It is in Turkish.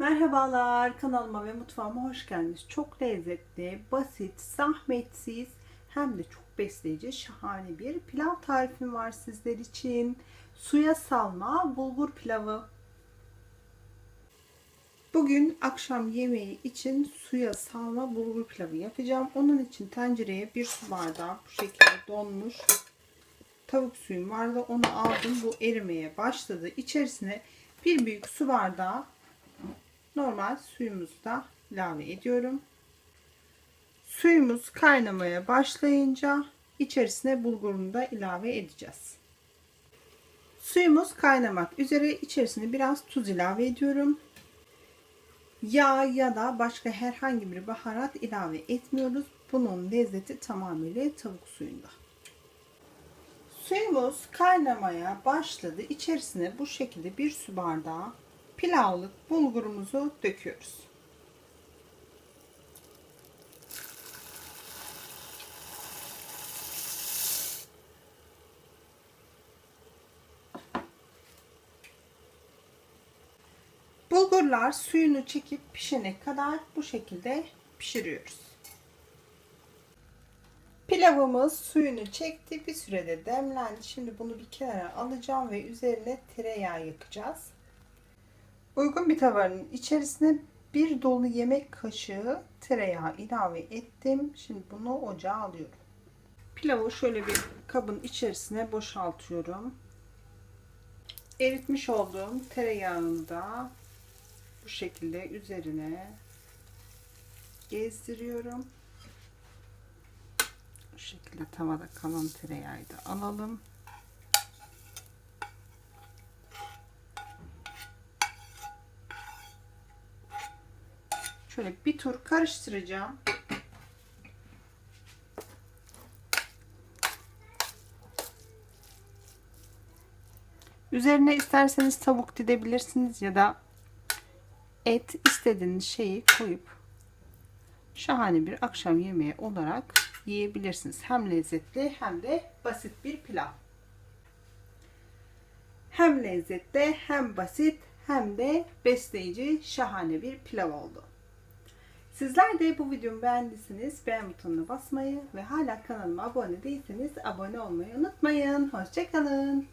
Merhabalar kanalıma ve mutfağıma hoş geldiniz. Çok lezzetli, basit, zahmetsiz hem de çok besleyici şahane bir pilav tarifim var sizler için. Suya salma bulgur pilavı. Bugün akşam yemeği için suya salma bulgur pilavı yapacağım. Onun için tencereye bir su bardağı bu şekilde donmuş tavuk suyum vardı. Onu aldım. Bu erimeye başladı. İçerisine bir büyük su bardağı normal suyumuzu da ilave ediyorum. Suyumuz kaynamaya başlayınca içerisine bulgurunu da ilave edeceğiz. Suyumuz kaynamak üzere içerisine biraz tuz ilave ediyorum. Yağ ya da başka herhangi bir baharat ilave etmiyoruz. Bunun lezzeti tamamıyla tavuk suyunda. Suyumuz kaynamaya başladı. İçerisine bu şekilde bir su bardağı pilavlık bulgurumuzu döküyoruz. Bulgurlar suyunu çekip pişene kadar bu şekilde pişiriyoruz. Pilavımız suyunu çekti. Bir sürede demlendi. Şimdi bunu bir kenara alacağım ve üzerine tereyağı yakacağız. Uygun bir tavanın içerisine bir dolu yemek kaşığı tereyağı ilave ettim. Şimdi bunu ocağa alıyorum. Pilavı şöyle bir kabın içerisine boşaltıyorum. Eritmiş olduğum tereyağını da bu şekilde üzerine gezdiriyorum. Bu şekilde tavada kalan tereyağı da alalım. Şöyle bir tur karıştıracağım. Üzerine isterseniz tavuk didebilirsiniz ya da et istediğiniz şeyi koyup şahane bir akşam yemeği olarak yiyebilirsiniz. Hem lezzetli hem de basit bir pilav. Hem lezzetli hem basit hem de besleyici şahane bir pilav oldu. Sizler de bu videomu beğendiyseniz beğen butonuna basmayı ve hala kanalıma abone değilseniz abone olmayı unutmayın. Hoşçakalın.